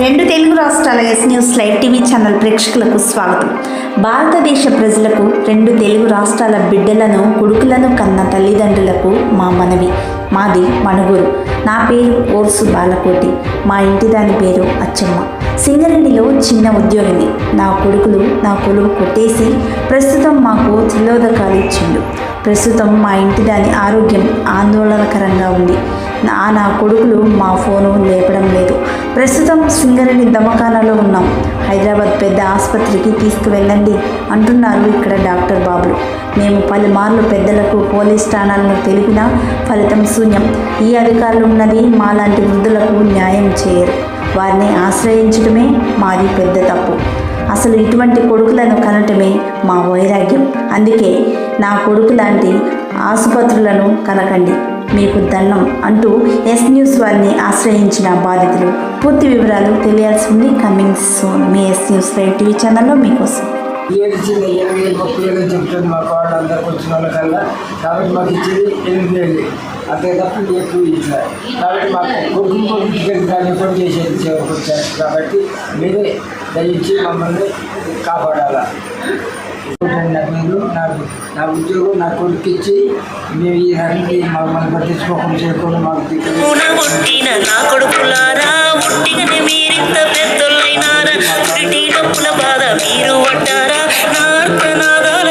రెండు తెలుగు రాష్ట్రాల S news live TV channel ప్రేక్షకులకు స్వాగతం. భారతదేశ ప్రజలకు రెండు తెలుగు రాష్ట్రాల బిడ్డలను కొడుకులను కన్న తల్లిదండ్రులకు మా మనవి. మాది మణుగూరు నా పేరు ఓర్సు బాలకోటి. మా ఇంటి దాని పేరు అచ్చమ్మ. సింగరేణిలో చిన్న ఉద్యోగిని. నా కొడుకులు నా కొలువు కొట్టేసి ప్రస్తుతం మాకు త్రిలోదకాలు ఇచ్చిండు ప్రస్తుతం మా ఇంటి దాని ఆరోగ్యం ఆందోళనకరంగా ఉంది. నా నా కొడుకులు మా ఫోను లేపడం ప్రస్తుతం సింగరేణి దమకానాలో ఉన్నాం. హైదరాబాద్ పెద్ద ఆసుపత్రికి తీసుకువెళ్ళండి అంటున్నారు ఇక్కడ డాక్టర్ బాబులు. మేము పలుమార్లు పెద్దలకు పోలీస్ స్థానాలను తెలిపినా ఫలితం శూన్యం. ఈ అధికారులు ఉన్నది మాలాంటి వృద్ధులకు న్యాయం చేయరు. వారిని ఆశ్రయించడమే మాది పెద్ద తప్పు. అసలు ఇటువంటి కొడుకులను కనటమే మా వైరాగ్యం. అందుకే నా కొడుకు లాంటి ఆసుపత్రులను కనకండి. మీకు దండం అంటూ ఎస్ న్యూస్ వారిని ఆశ్రయించిన బాధితులు. పూర్తి వివరాలు తెలియాల్సి ఉంది కమింగ్ సోన్. మీ ఎస్ న్యూస్ లైవ్ టీవీ ఛానల్లో మీకోసం. ఏడిచింది ఎనిమిది వేలు ముప్పై వేలు చెప్తుంది మాకు వాళ్ళు అందరికి వచ్చిన వాళ్ళకల్లా. కాబట్టి మాకు ఇచ్చేది ఎనిమిది వేలు అంతే తప్ప ఎక్కువ ఇచ్చారు కాబట్టి మాకు కొడుకు కొడుకు కానీ పని చేసేది చివరికి వచ్చారు. కాబట్టి మీరే దయచి మమ్మల్ని కాపాడాలా. నా ఉద్యోగం నా కొడుకు ఇచ్చి మేము ఈ రంగి మమ్మల్ని పట్టించుకోకుండా చేయకుండా మాకు మీరు పడ్డారా? నా అర్థనాదాల